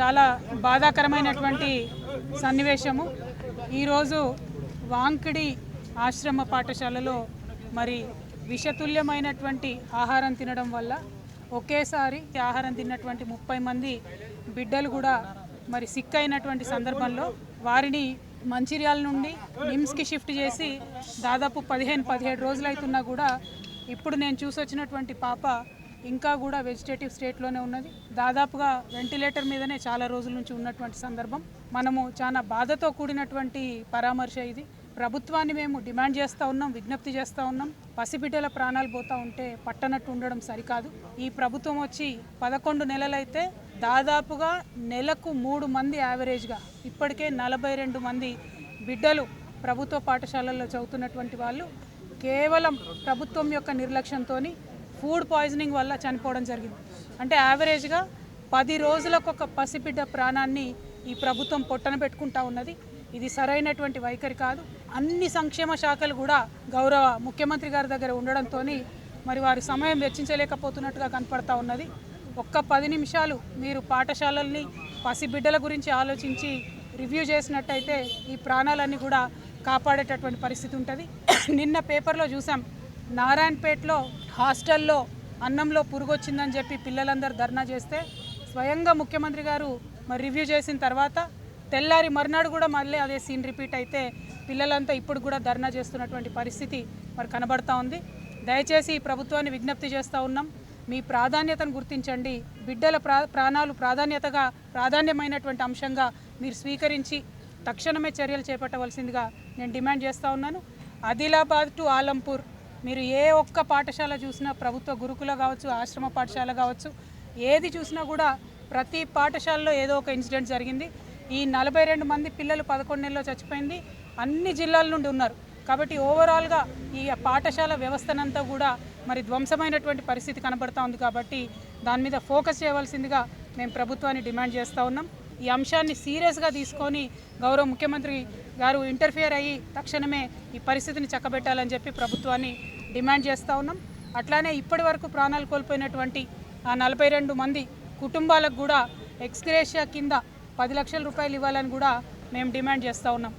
చాలా బాధాకరమైనటువంటి సన్నివేశము. ఈరోజు వాంకిడి ఆశ్రమ పాఠశాలలో మరి విషతుల్యమైనటువంటి ఆహారం తినడం వల్ల ఒకేసారి ఆహారం తిన్నటువంటి ముప్పై మంది బిడ్డలు కూడా మరి సిక్ అయినటువంటి సందర్భంలో వారిని మంచిర్యాల నుండి నిమ్స్కి షిఫ్ట్ చేసి దాదాపు పదిహేను పదిహేడు రోజులు అవుతున్నా కూడా ఇప్పుడు నేను చూసొచ్చినటువంటి పాప ఇంకా కూడా వెజిటేటివ్ స్టేట్లోనే ఉన్నది. దాదాపుగా వెంటిలేటర్ మీదనే చాలా రోజుల నుంచి ఉన్నటువంటి సందర్భం. మనము చాలా బాధతో కూడినటువంటి పరామర్శ ఇది. ప్రభుత్వాన్ని మేము డిమాండ్ చేస్తూ ఉన్నాం విజ్ఞప్తి చేస్తూ ఉన్నాం. పసిబిడ్డల ప్రాణాలు పోతూ ఉంటే పట్టనట్టు ఉండడం సరికాదు. ఈ ప్రభుత్వం వచ్చి పదకొండు నెలలైతే దాదాపుగా నెలకు మూడు మంది యావరేజ్గా ఇప్పటికే నలభై రెండు మంది బిడ్డలు ప్రభుత్వ పాఠశాలల్లో చదువుతున్నటువంటి వాళ్ళు. కేవలం ప్రభుత్వం యొక్క నిర్లక్ష్యంతో ఫుడ్ పాయిజనింగ్ వల్ల చనిపోవడం జరిగింది. అంటే యావరేజ్గా పది రోజులకు ఒక పసిబిడ్డ ప్రాణాన్ని ఈ ప్రభుత్వం పొట్టన పెట్టుకుంటా ఉన్నది. ఇది సరైనటువంటి వైఖరి కాదు. అన్ని సంక్షేమ శాఖలు కూడా గౌరవ ముఖ్యమంత్రి గారి దగ్గర ఉండడంతో మరి వారి సమయం వెచ్చించలేకపోతున్నట్టుగా కనపడతా ఉన్నది. ఒక్క పది నిమిషాలు మీరు పాఠశాలల్ని పసిబిడ్డల గురించి ఆలోచించి రివ్యూ చేసినట్టయితే ఈ ప్రాణాలన్నీ కూడా కాపాడేటటువంటి పరిస్థితి ఉంటుంది. నిన్న పేపర్లో చూసాం. నారాయణపేటలో హాస్టల్లో అన్నంలో పురుగు వచ్చిందని చెప్పి పిల్లలందరూ ధర్నా చేస్తే స్వయంగా ముఖ్యమంత్రి గారు మరి రివ్యూ చేసిన తర్వాత తెల్లారి మర్నాడు కూడా మళ్ళీ అదే సీన్ రిపీట్ అయితే పిల్లలంతా ఇప్పుడు కూడా ధర్నా చేస్తున్నటువంటి పరిస్థితి మరి కనబడతా ఉంది. దయచేసి ఈ ప్రభుత్వాన్ని విజ్ఞప్తి చేస్తూ ఉన్నాం. మీ ప్రాధాన్యతను గుర్తించండి. బిడ్డల ప్రా ప్రాణాలు ప్రాధాన్యతగా ప్రాధాన్యమైనటువంటి అంశంగా మీరు స్వీకరించి తక్షణమే చర్యలు చేపట్టవలసిందిగా నేను డిమాండ్ చేస్తూ ఉన్నాను. ఆదిలాబాద్ టు ఆలంపూర్ మీరు ఏ ఒక్క పాఠశాల చూసినా ప్రభుత్వ గురుకుల కావచ్చు ఆశ్రమ పాఠశాల కావచ్చు ఏది చూసినా కూడా ప్రతి పాఠశాలలో ఏదో ఒక ఇన్సిడెంట్ జరిగింది. ఈ నలభై రెండు మంది పిల్లలు పదకొండు నెలలో చచ్చిపోయింది. అన్ని జిల్లాల నుండి ఉన్నారు. కాబట్టి ఓవరాల్గా ఈ పాఠశాల వ్యవస్థనంతా కూడా మరి ధ్వంసమైనటువంటి పరిస్థితి కనబడతా ఉంది కాబట్టి దాని మీద ఫోకస్ చేయవలసిందిగా మేము ప్రభుత్వాన్ని డిమాండ్ చేస్తూ ఉన్నాం. ఈ అంశాన్ని సీరియస్గా తీసుకొని గౌరవ ముఖ్యమంత్రి గారు ఇంటర్ఫియర్ అయ్యి తక్షణమే ఈ పరిస్థితిని చక్కబెట్టాలని చెప్పి ప్రభుత్వాన్ని డిమాండ్ చేస్తూ ఉన్నాం. అట్లానే ఇప్పటి వరకు ప్రాణాలు కోల్పోయినటువంటి ఆ నలభై రెండు మంది కుటుంబాలకు కూడా ఎక్స్గ్రేషియా కింద పది లక్షల రూపాయలు ఇవ్వాలని కూడా మేము డిమాండ్ చేస్తూ ఉన్నాం.